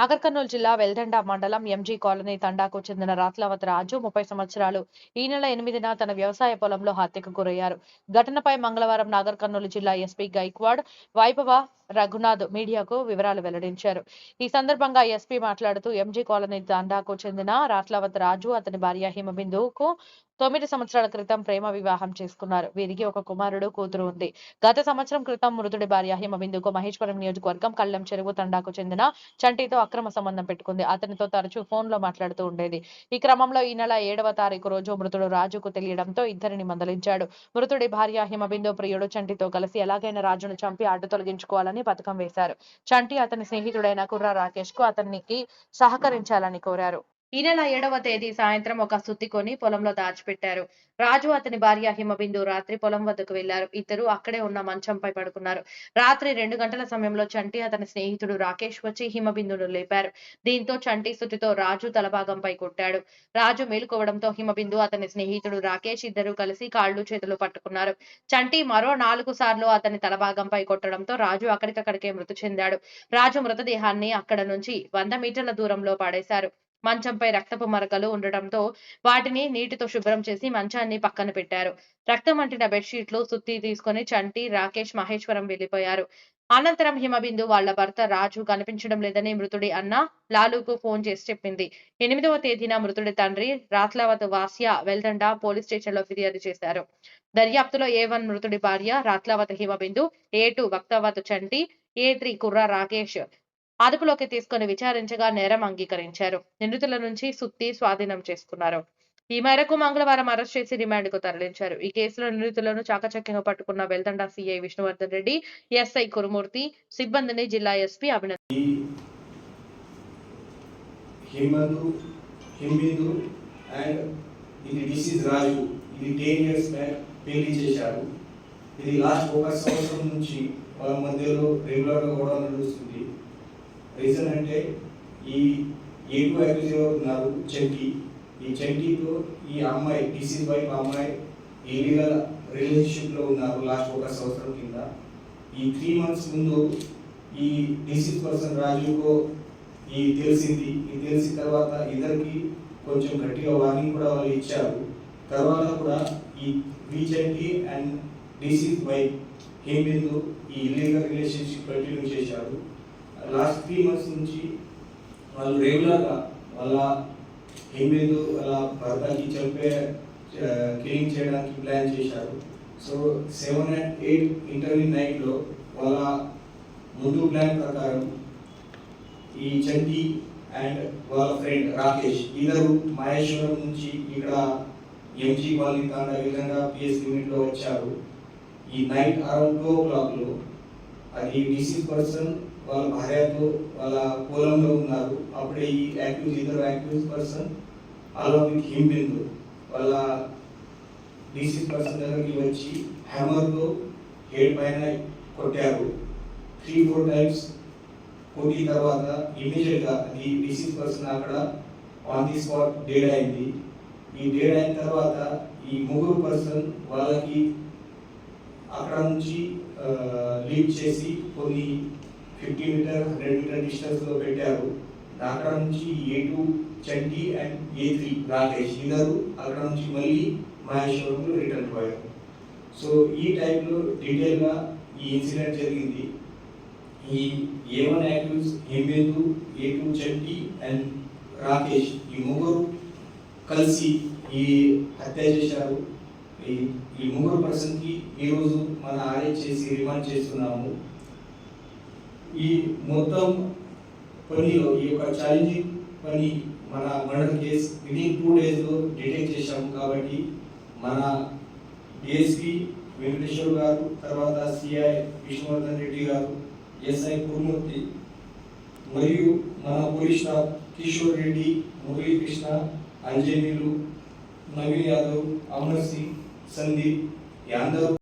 నాగర్ కర్నూలు జిల్లా వెల్దండ మండలం MG colony తండాకు చెందిన రాత్లావత్ రాజు ముప్పై సంవత్సరాలు ఈ నెల ఎనిమిదిన తన వ్యవసాయ పొలంలో హత్యకు గురయ్యారు. ఘటనపై మంగళవారం నాగర్ కర్నూలు జిల్లా ఎస్పీ గైక్వాడ్ వైభవ రఘునాథ్ మీడియాకు వివరాలు వెల్లడించారు. ఈ సందర్భంగా ఎస్పీ మాట్లాడుతూ ఎంజీ కాలనీ తండాకు చెందిన రాత్లావత్ రాజు అతని భార్య హిమబిందుకు తొమ్మిది సంవత్సరాల క్రితం ప్రేమ వివాహం చేసుకున్నారు. వీరికి ఒక కుమారుడు కూతురు ఉంది. గత సంవత్సరం క్రితం మృతుడి భార్య హిమబిందుకు మహేశ్వరం నియోజకవర్గం కళ్ళం చెరువు తండాకు చెందిన చంటితో అక్రమ సంబంధం పెట్టుకుంది. అతనితో తరచూ ఫోన్లో మాట్లాడుతూ ఉండేది. ఈ క్రమంలో ఈ నెల ఏడవ తారీఖు రోజు మృతుడు రాజుకు తెలియడంతో ఇద్దరిని మందలించాడు. మృతుడి భార్య హిమబిందు ప్రియుడు చంటితో కలిసి ఎలాగైనా రాజును చంపి అడ్డు తొలగించుకోవాలని పథకం వేశారు. చంటి అతని స్నేహితుడైన కుర్ర రాకేష్కు అతనికి సహకరించాలని కోరారు. ఈ నెల ఏడవ తేదీ సాయంత్రం ఒక సుత్తి కొని పొలంలో దాచిపెట్టారు. రాజు అతని భార్య హిమబిందు రాత్రి పొలం వద్దకు వెళ్ళారు ఇద్దరు అక్కడే ఉన్న మంచంపై పడుకున్నారు. రాత్రి రెండు గంటల సమయంలో చంటి అతని స్నేహితుడు రాకేష్ వచ్చి హిమబిందును లేపారు. దీంతో చంటి సుత్తితో రాజు తలభాగంపై కొట్టాడు. రాజు మేలుకోవడంతో హిమబిందు అతని స్నేహితుడు రాకేష్ ఇద్దరు కలిసి కాళ్ళు చేతులు పట్టుకున్నారు. చంటి మరో నాలుగు సార్లు అతని తలభాగంపై కొట్టడంతో రాజు అక్కడికక్కడికే మృతి చెందాడు. రాజు మృతదేహాన్ని అక్కడ నుంచి వంద మీటర్ల దూరంలో పడేశారు. మంచంపై రక్తపు మరకలు ఉండటంతో వాటిని నీటితో శుభ్రం చేసి మంచాన్ని పక్కన పెట్టారు. రక్తం అంటిన బెడ్షీట్లు సుత్తి తీసుకుని చంటి రాకేష్ మహేశ్వరం వెళ్ళిపోయారు అనంతరం హిమబిందు వాళ్ళ భర్త రాజు కనిపించడం లేదని మృతుడి అన్న లాలుకు ఫోన్ చేసి చెప్పింది. ఎనిమిదవ తేదీన మృతుడి తండ్రి రాత్లావత్ వాస్య వెల్దండ పోలీస్ స్టేషన్లో ఫిర్యాదు చేశారు. దర్యాప్తులో ఏ వన్ మృతుడి భార్య Ratlavath Himabindu A two Vaktavath Chanti A three Kurra Rakesh అదుపులోకి తీసుకుని విచారించగా నేరం అంగీకరించారు. నిందితుల నుంచి సుత్తి స్వాధీనం చేసుకున్నారు. ఈ మేరకు మంగళవారం అరెస్ట్ చేసి రిమాండ్కు తరలించారు. ఈ కేసులో నిందితులను చాకచక్యంగా పట్టుకున్న వెల్దండ సిఐ విష్ణువర్ధన్ రెడ్డి ఎస్ఐ కురుమూర్తి సిబ్బందిని జిల్లా ఎస్పీ అభినందన్ ఇది పెళ్ళి చేశారు. ఇది లాస్ట్ ఒక సంవత్సరం నుంచి వాళ్ళ మధ్యలో రెగ్యులర్గా కూడా నడుస్తుంది. రీజన్ అంటే ఈ ఏడు రోజు నాలుగు చెంకి ఈ చంకీతో ఈ అమ్మాయి టీసీ వైఫ్ అమ్మాయి ఇల్లీగల్ రిలేషన్షిప్లో ఉన్నారు లాస్ట్ ఒక సంవత్సరం కింద. ఈ త్రీ మంత్స్ ముందు ఈ డిసీజ్ పర్సన్ రాజుకో ఈ తెలిసింది. ఇది తెలిసిన తర్వాత ఇద్దరికి కొంచెం గట్టిగా వార్నింగ్ కూడా వాళ్ళు ఇచ్చారు. తర్వాత కూడా ఈ వీచెండ్కి అండ్ డిసీజ్ వైఫ్ హేమేందు ఈ ఇల్లీగల్ రిలేషన్షిప్ కంటిన్యూ చేశారు. లాస్ట్ త్రీ మంత్స్ నుంచి వాళ్ళు రెగ్యులర్గా వాళ్ళ ఏమేదో వాళ్ళ భర్తకి చంపే క్లీన్ చేయడానికి ప్లాన్ చేశారు. So seven and eight interview నైట్లో వాళ్ళ ముందు ప్లాన్ ప్రకారం ఈ చంటి అండ్ వాళ్ళ ఫ్రెండ్ రాకేష్ ఇద్దరు మహేశ్వరం నుంచి ఇక్కడ ఎంజీ వాళ్ళని తాండా విధంగా పిఎస్ లిమిట్లో వచ్చారు. ఈ నైట్ అరౌండ్ టూ ఓ క్లాక్లో అది డిసీజ్ పర్సన్ వాళ్ళ భార్యతో వాళ్ళ పొలంలో ఉన్నారు. అప్పుడే ఈ యాక్టివ్ ఇద్దరు యాక్టివ్ పర్సన్ అలా విత్ హింబిందు వాళ్ళ డీసీ పర్సన్ దగ్గరికి వచ్చి హ్యామర్తో హెడ్ పైన కొట్టారు. త్రీ ఫోర్ టైమ్స్ కొట్టిన తర్వాత ఇమీడియట్గా ఈ డిసీజ్ పర్సన్ అక్కడ ఆన్ ది స్పాట్ డేడ్ అయింది. ఈ డేడ్ అయిన తర్వాత ఈ ముగ్గురు పర్సన్ వాళ్ళకి అక్కడ నుంచి లీడ్ చేసి కొన్ని fifty meter hundred meter distance పెట్టారు. అక్కడ నుంచి A two Chanti and A three Rakesh ఇద్దరు అక్కడ నుంచి మళ్ళీ మహేశ్వరంలో రిటర్న్ పోయారు. సో ఈ టైంలో డీటెయిల్గా ఈ ఇన్సిడెంట్ జరిగింది. ఈ A one actives Hemendu A two Chanti and Rakesh ఈ ముగ్గురు కలిసి ఈ హత్య చేశారు. ఈ ఈ ముగ్గురు పర్సన్కి ఈరోజు మన అరెస్ట్ చేసి రిమాండ్ చేస్తున్నాము. ఈ మొత్తం పనిలో ఈ యొక్క ఛాలెంజింగ్ పని మన మర్డర్ కేస్ విదిన్ టూ డేస్లో డిటెక్ట్ చేశాము కాబట్టి మన డిఎస్పి వెంకటేశ్వర్ గారు తర్వాత సిఐ విష్ణువర్ధన్ రెడ్డి గారు ఎస్ఐ కురుమూర్తి మరియు మన పోలీస్ స్టాఫ్ కిషోర్ రెడ్డి మురళీకృష్ణ అంజనీలు నవీన్ యాదవ్ అమర్ సింగ్ సందీప్ యాదవ్